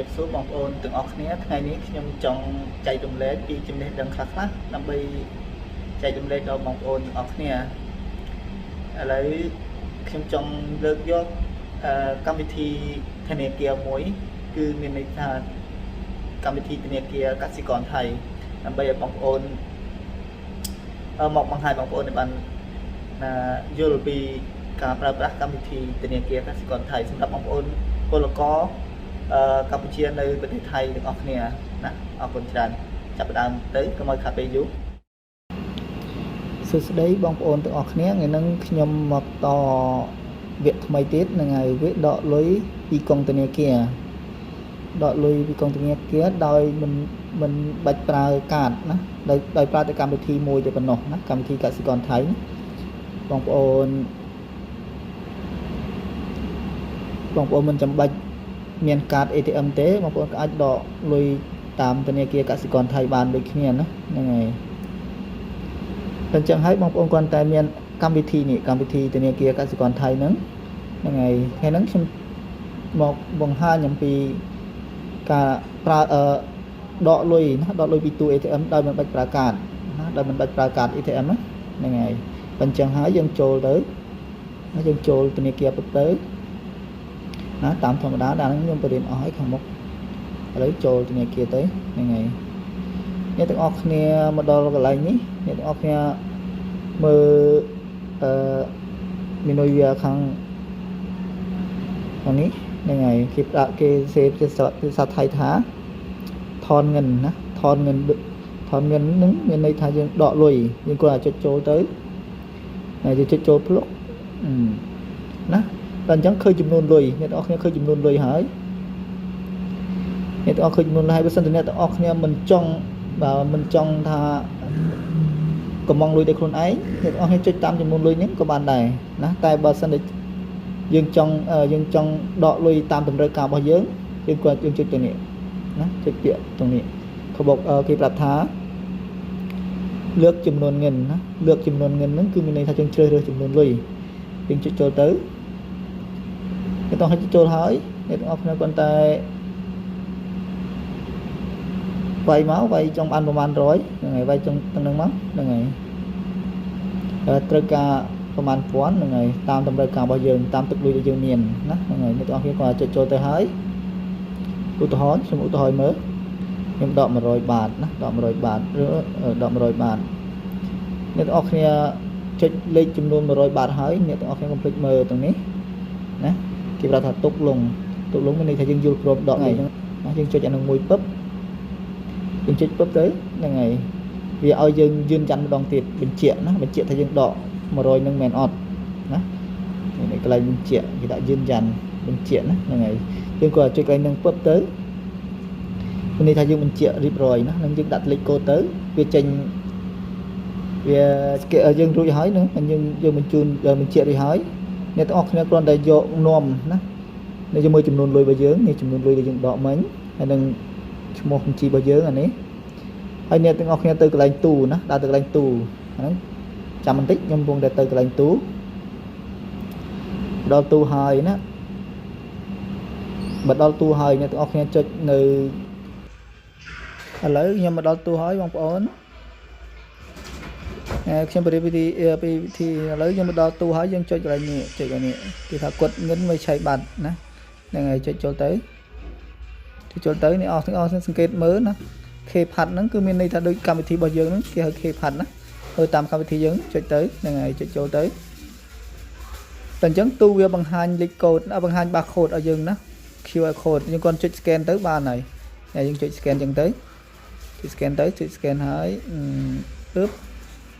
រាបសួរបងប្អូនទាំងអស់គ្នាថ្ងៃនេះខ្ញុំចង់ចែករំលែកពីចំណេះដឹងខ្លះៗដើម្បីចែករំលែកដល់បងប្អូនទាំងអស់គ្នាឥឡូវខ្ញុំចង់លើកយកអឺកម្មវិធីធនាគារមួយ គឺមានន័យថាកម្មវិធីធនាគារកសិករថៃដើម្បីឲ្យបងប្អូនអឺមកបង្ហាញបងប្អូនឲ្យបានណាយល់ពីការប្រើប្រាស់កម្មវិធីធនាគារកសិករថៃសម្រាប់បងប្អូនពលករអឺ កម្ពុជានៅប្រទេសថៃទាំងអស់គ្នាណាអរគុណច្រើនចាប់ផ្ដើមទៅកុំឲ្យខាតពេលយូរសួស្តីបងប្អូនទាំងអស់គ្នាថ្ងៃនេះខ្ញុំមកតវគ្គថ្មីទៀតហ្នឹងហើយវគ្គដកលុយពីកងធនាគារដកលុយពីកងធនាគារដោយមិនមិនបាច់ប្រើកាតណាដោយដោយប្រើតែកម្មវិធីមួយតែប៉ុណ្ណោះណាកម្មវិធីកសិករថៃបងប្អូនបងប្អូនមិនចាំបាច់ មានកាត ATM ទេបងប្អូនក៏អាចដកលុយតាមធនាគារកសិករថៃបានដូចគ្នាណាហ្នឹងហើយអញ្ចឹងហើយបងប្អូនគ្រាន់តែមានកម្មវិធីនេះកម្មវិធីធនាគារកសិករថៃហ្នឹងហ្នឹងហើយថ្ងៃហ្នឹងខ្ញុំមកបង្ហាញអំពីការប្រើអឺដកលុយណាដកលុយពីទូ ATM ដោយមិនបាច់ប្រើកាតណាដោយមិនបាច់ប្រើកាត ATM ណាហ្នឹងហើយអញ្ចឹងហើយយើងចូលទៅហើយយើងចូលធនាគារពុតទៅ ណាតាមធម្មតាដល់ហ្នឹងខ្ញុំបរៀនអស់ហើយខាងមុខឥឡូវចូលធនាគារទៅហ្នឹងហើយអ្នកទាំងអស់គ្នាមកដល់កន្លែងនេះអ្នកទាំងអស់គ្នាមើលអឺមីនុយវាខាងខាងនេះហ្នឹងហើយគេដាក់គេសេជាភាសាថៃថាថនងិនណាថនងិនថនងិនហ្នឹងមានន័យថាយើងដកលុយយើងគាត់អាចចុចចូលទៅហើយយើងចុចចូលភ្លុកណា តែអញ្ចឹងឃើញចំនួនលុយអ្នកទាំងអស់គ្នាឃើញចំនួនលុយហើយអ្នកទាំងអស់ឃើញចំនួនលុយហើយបើសិនតែអ្នកទាំងអស់គ្នាមិនចង់បើមិនចង់ថាកំងលុយដោយខ្លួនឯងអ្នកទាំងអស់គ្នាចុចតាមចំនួនលុយនេះក៏បានដែរណាតែបើសិនតែយើងចង់យើងចង់ដកលុយតាមតម្រូវការរបស់យើងយើងគាត់យើងចុចទៅនេះណាចុចពាក្យតรงនេះក្បុកគេប្រាប់ថាលើកចំនួនងិនណាលើកចំនួនងិនហ្នឹងគឺមានន័យថាយើងជ្រើសរើសចំនួនលុយយើងចុចចូលទៅ គេតោះឲ្យចូលហើយអ្នកទាំងអស់គ្នាគាត់តែវាយមកវាយចង់បានប្រហែល100ហ្នឹងហើយវាយចង់ទាំងហ្នឹងមកហ្នឹងហើយត្រូវការប្រហែលពាន់ហ្នឹងហើយតាមតម្រូវការរបស់យើងតាមទឹកលុយដែលយើងមានណាហ្នឹងហើយអ្នកទាំងអស់គ្នាគាត់អាចចូលទៅហើយឧទាហរណ៍ខ្ញុំឧទាហរណ៍មើលខ្ញុំដក100បាតណាដក100បាតឬដក100បាតអ្នកទាំងអស់គ្នាចុចលេខចំនួន100បាតហើយអ្នកទាំងអស់គ្នាកុំភ្លេចមើលទាំងនេះណា គេប្រាប់ថាទុកលងទុកលងមានន័យថាយើងយល់ព្រមដកអីចឹងណាយើងចុចអានឹងមួយពឹបយើងចុចពឹបទៅហ្នឹងហើយវាឲ្យយើងយឺនចាំម្ដងទៀតបញ្ជាក់ណាបញ្ជាក់ថាយើងដក100នឹងមែនអត់ណានេះកន្លែងបញ្ជាក់គេដាក់យឺនចាំបញ្ជាក់ណាហ្នឹងហើយយើងក៏ចុចកន្លែងនឹងពឹបទៅមានន័យថាយើងបញ្ជាក់រៀបរយណានឹងយើងដាក់លេខកូដទៅវាចេញវាគេយើងរួចហើយនឹងយើងយើងបញ្ជូនបញ្ជាក់រួចហើយ អ្នកទាំងអស់គ្នាគ្រាន់តែយកនាំណានេះជាមួយចំនួនលុយរបស់យើងនេះចំនួនលុយដែលយើងដកមិញហើយនឹងឈ្មោះបញ្ជីរបស់យើងអានេះហើយអ្នកទាំងអស់គ្នាទៅកន្លែងទូណាដើរទៅកន្លែងទូអាហ្នឹងចាំបន្តិចខ្ញុំកំពុងតែទៅកន្លែងទូដល់ទូហើយណាបើដល់ទូហើយអ្នកទាំងអស់គ្នាចុចនៅឥឡូវខ្ញុំមកដល់ទូហើយបងប្អូន ខ្ញុំបរិយាវិធីពីវិធីឥឡូវយើងមកដល់ទូហើយយើងចុចកន្លែងនេះចុចកន្លែងនេះគេថាគាត់ងិនមិនឆៃបាត់ណាហ្នឹងហើយចុចចូលទៅចុចចូលទៅនេះអស់ទាំងអស់សង្កេតមើលណា K ផាត់ហ្នឹងគឺមានន័យថាដូចកម្មវិធីរបស់យើងហ្នឹងគេហៅ K ផាត់ណាទៅតាមកម្មវិធីយើងចុចទៅហ្នឹងហើយចុចចូលទៅតែអញ្ចឹងទូវាបង្ហាញលេខកូដបង្ហាញ barcode ឲ្យយើងណា QR code យើងគាត់ចុច scan ទៅបានហើយហើយយើងចុច scan អញ្ចឹងទៅចុច scan ទៅចុច scan ហើយអឺ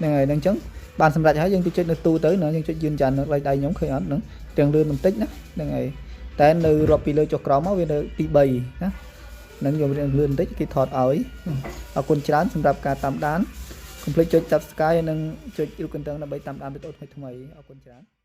ហ្នឹងហើយហ្នឹងអញ្ចឹងបានសម្រេចហើយយើងទៅចុចនៅទូទៅណាយើងចុចយឺនចាននៅដៃដៃខ្ញុំឃើញអត់ហ្នឹងទាំងលឿនបន្តិចណាហ្នឹងហើយតែនៅរាប់ពីលើចុះក្រោមមកវានៅទី3ណាហ្នឹងយើងរៀនលឿនបន្តិចគេថតឲ្យអរគុណច្រើនសម្រាប់ការតាមដានកុំភ្លេចចុច Subscribe និងចុចរូបកន្ទឹងដើម្បីតាមដានវីដេអូថ្មីៗអរគុណច្រើន